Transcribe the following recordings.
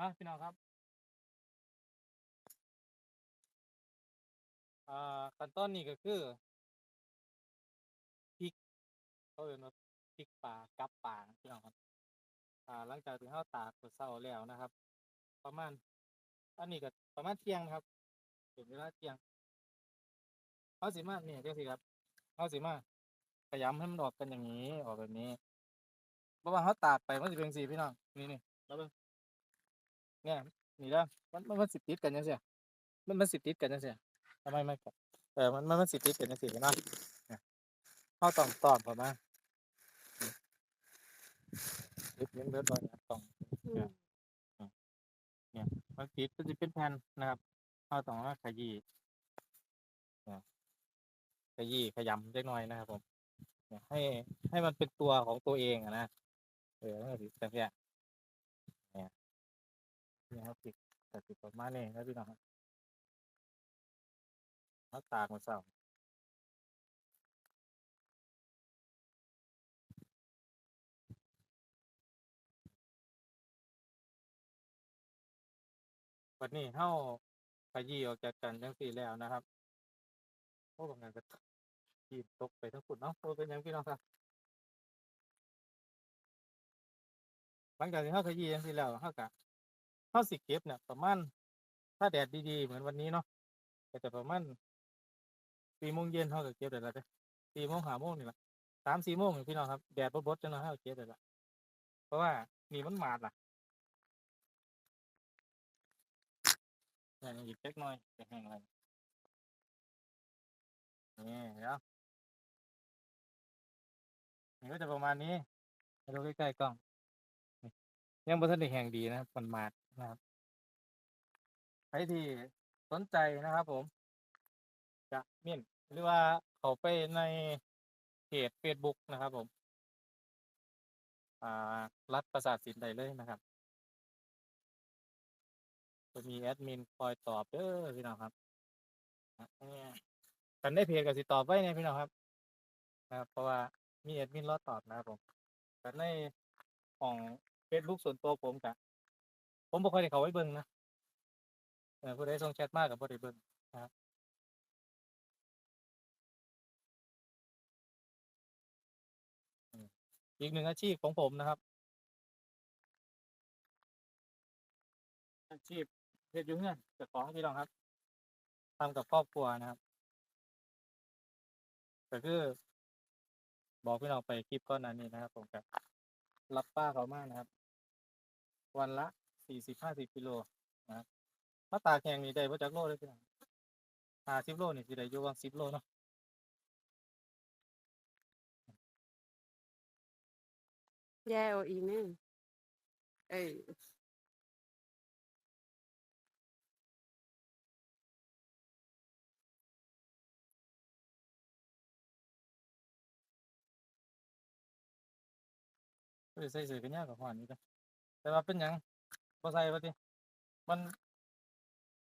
มาพี่น้องครับอ่าขั้นตอนนี้ก็คือพริกเขาเรียกว่าพริกป่ากับป่าพี่น้องครับอ่าหลังจากที่เราตากมื้อเช้าแล้วนะครับ ประมาณอันนี้ก็ประมาณเที่ยงครับถึงเวลาเที่ยงเขาสิมาเนี่ยเจ้าสิครับเขาสิมาขยำให้มันออกกันอย่างนี้ออกแบบนี้เพราะว่าเขาตากไปมันจะเป็นสีพี่น้องนี่นี่แล้วเบิ่ง เนี่ยนี่แล้วมันมันมันสิติดกันยังเสียมันมันสิติดกันยังเสียทำไมไม่กัดเออมันมันมันสิติดกันยังเสียเนาะเนี่ยเขาต้องตอนผมนะติดเงินเบิดบ่เนี่ยต้องอืมเนี่ยมันติดก็จะเป็นแผ่นนะครับเราต้องมาขยี้เนี่ยขยี้ขยำเล็กน้อยนะครับผมเนี่ยให้ให้มันเป็นตัวของตัวเองอะนะเออมันก็สิแต่เนี่ยเนี่ยเนี่ยครับติดแต่ติดประมาณนี้นะพี่น้องครับเขาตากมาเศร้าวันนี้เข้าขยี้ออกจากกันจังสี่แล้วนะครับโอ้บางงานก็ยีบตกไปทั้งฝุ่นเนาะโอ้เป็นยังพี่น้องครับหลังจากที่เขาขยี้จังซี่แล้วเขากะ เขาสิเก็บเนี่ยประมาณถ้าแดดดีๆ เหมือนวันนี้เนาะก็จะประมาณสี่โมงเย็นเขาก็เก็บได้แล้วเด้สี่โมงห้าโมงนี่แหละสามสี่โมงพี่น้องครับแดดบดๆจังเนาะเขาเก็บได้ละเพราะว่านี่มันหมาดล่ะอย่างอีกเล็กน้อยจะแห้งอะไรนี่เดี๋ยวนี่ก็จะประมาณนี้ให้ดูใกล้ๆกล้องยังบ่ทันได้แห่งดีนะมันมาด นะครับใครที่สนใจนะครับผม จะมียนหรือว่าเขาไปในเพจ Facebook นะครับผมอ่ารัฐประสาทสินได้เลยนะครับ จะมีแอดมินคอยตอบเด้อพี่น้องครับกันได้เพจก็สิตอบไว้เนี่ยพี่น้องครับนะครับ เพราะว่ามีแอดมินรอตอบนะครับผมกันในของ Facebook ส่วนตัวผมกะ ผมบ่ค่อยได้เขาไปเบิ่งนะผู้ใดส่งแชทมาก็บ่ได้เบิ่งนะครับอีกหนึ่งอาชีพของผมนะครับ อาชีพเฮ็ดอยู่เรือนเจ้าของพี่น้องครับทำกับครอบครัวนะครับก็คือ บอกพี่น้องไปคลิปก่อนหน้านี้นะครับ ผมก็รับป้าเขามากนะครับ วันละ สี่สิบห้าสิบกิโลนะครับถ้าตากแห้งนี่ได้บ่จักโลเลยพี่น้องห้าสิบโลนี่สิได้อยู่วังสิบโลเนาะแย่เอาอีกแน่เอ้ยก็สิใส่เสื้อกันหนาวกับฮ้อนอยู่เด้อแต่ว่าเป็นหยัง บ่ใส่ว่าติมัน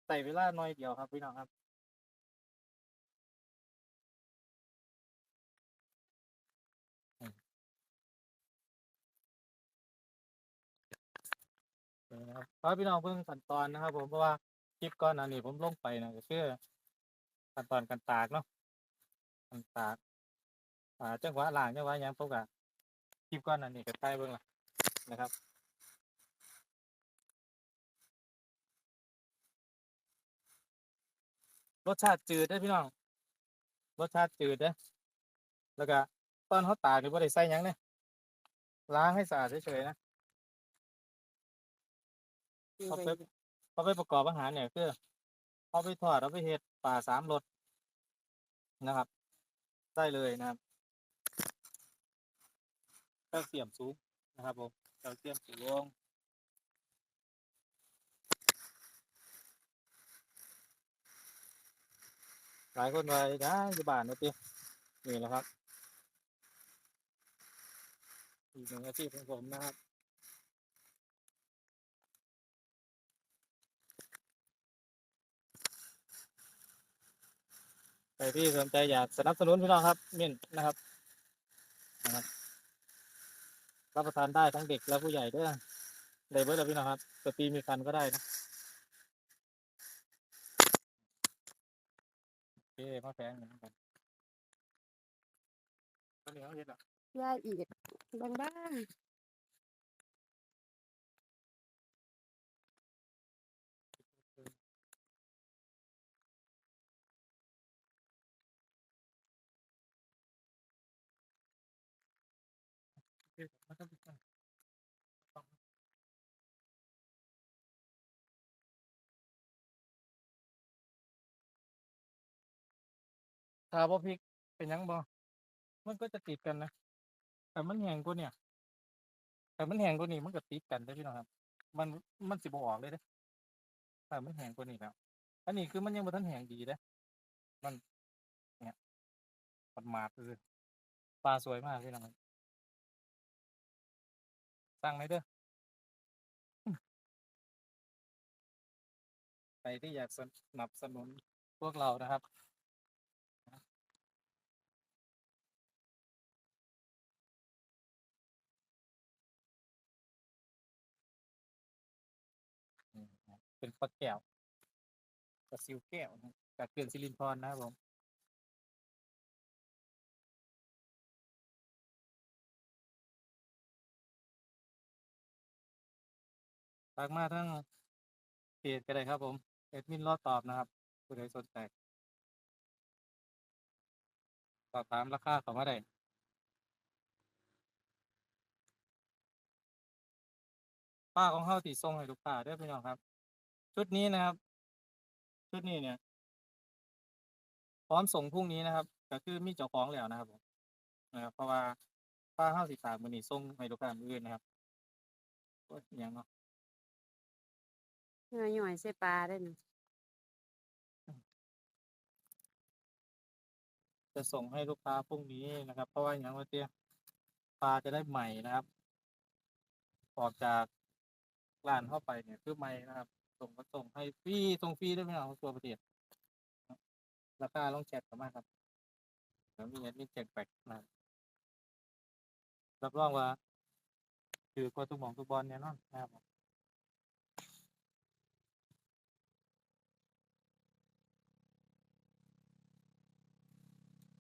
ใส่เวลาหน้อยเดียวครับพี่น้องครับอืมนี่นะครับพี่น้องเบิ่งขั้นตอนนะครับผมเพราะว่าคลิปก่อนหน้านี้ผมลงไปนะก็คือขั้นตอนการตากเนาะการตากอ่าจังหวะล้างจังหวะหยังผมก็คลิปก่อนหน้านี้ก็ถ่ายเบิ่งละนะครับ รสชาติจืดเด้อพี่น้อง รสชาติจืดเด้อแล้วก็ตอนเขาตากนี่บ่ได้ใส่หยังเด้ล้างให้สะอาดเฉยๆนะคือเขาไปไปเขาไปประกอบอาหารเนี่ยคือเอาไปทอดเอาไปเฮ็ดปลาสามรสนะครับ ได้เลยนะครับแคลเซียมสูงนะครับผมแคลเซียมสูง หลายคนไปนะอยู่บ้านนะพี่นี่แหละครับ อีกหนึ่งอาชีพของผมนะครับใครที่สนใจอยากสนับสนุนพี่น้องครับมินนะครับนะครับ รับประทานได้ทั้งเด็กและผู้ใหญ่ด้วยได้เบิร์ดแล้วพี่น้องครับสตรีมีคันก็ได้นะ โอเคมาแฝงอย่างนี้กันตอนนี้เขาเห็นอะย่าอีกบ้างโอเคมันต้องเป็นกันต้อง ถ้าบ่พริกเป็นหยังบ่มันก็จะติดกันนะแต่มันแห้งกว่าเนี่ยแต่มันแห้งกว่านี้มันก็ติดกันได้อพี่น้องครับ มันมันสิบ่ออกเลยเด้อแต่มันแห้งกว่านี้แล้วอันนี้คือมันยังบ่ทันแห้งดีเด้อมันเนี่ยมันมาดๆเลยปลาสวยมากพี่น้องครับสั่งเลยเด้อ ใครที่อยากสนับสนุนพวกเรานะครับ เป็นปลาแก้วปลาซิวแก้วนะครับจากเขื่อนสิรินธรนะครับผมฝากมาทั้งเพจก็ได้ครับผมเอดมินรอตอบนะครับผู้ใดสนใจสอบถามราคาเขามาได้ป้าของเขาติส่งให้ลูกค้าเด้วยพี่น้องครับ ชุดนี้นะครับ ชุดนี้เนี่ย พร้อมส่งพรุ่งนี้นะครับก็คือมีเจ้าของแล้วนะครับผมนะครับเพราะว่าป้าเฮาสิฝากมื้อนี้ส่งให้ลูกค้ามื้ออื่นนะครับโอ้ยอิหยังเนาะเงยหน่อยใส่ปลาได้นะจะส่งให้ลูกค้าพรุ่งนี้นะครับ เพราะว่าอย่างว่าเตี้ยปลาจะได้ใหม่นะครับ ออกจากร้านเข้าไปเนี่ยคือใหม่นะครับ ส่งก็ส่งให้ฟรีส่งฟรีได้วยไม่เอาตัวประเทศราคาลองแชทกันมากครับเดี๋ยวมีแอดมินแจกแปกนะรับรองว่า คือกว่าทุกหมองทุกบอลเนี่ยนอนนะครับ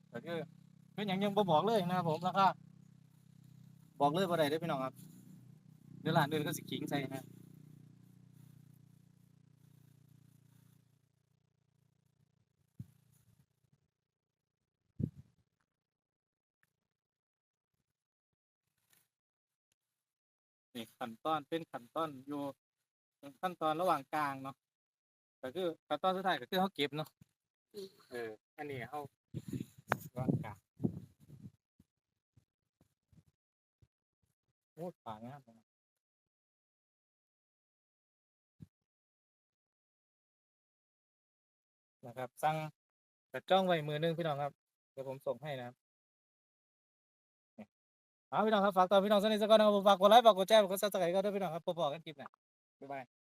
แต่คือคืออย่างยังบ่บอกเลยนะครับผมราคาบอกเลยว่าใดได้พี่น้องครับเดี๋ยวร้านอื่นก็สิขิงใส่นะ นี่ขั้นตอนเป็นขั้นตอนอยู่ขั้นตอนระหว่างกลางเนาะก็คือขั้นตอนสุดท้ายก็คือเขาเก็บเนาะเอออันนี้เขาระหว่างกลางโอ้ป่างามจังนะครับสั่งกระจ้องไว้มือหนึงพี่น้องครับเดี๋ยวผมส่งให้นะครับ เอาพี่น้องครับฝากต่อพี่น้องสนิทสักก้อนนะครับผมฝากกดไลค์ฝากกดแชร์ฝากกดซับสไครต์ก็ด้วยพี่น้องครับพบกันคลิปหน้าบ๊ายบาย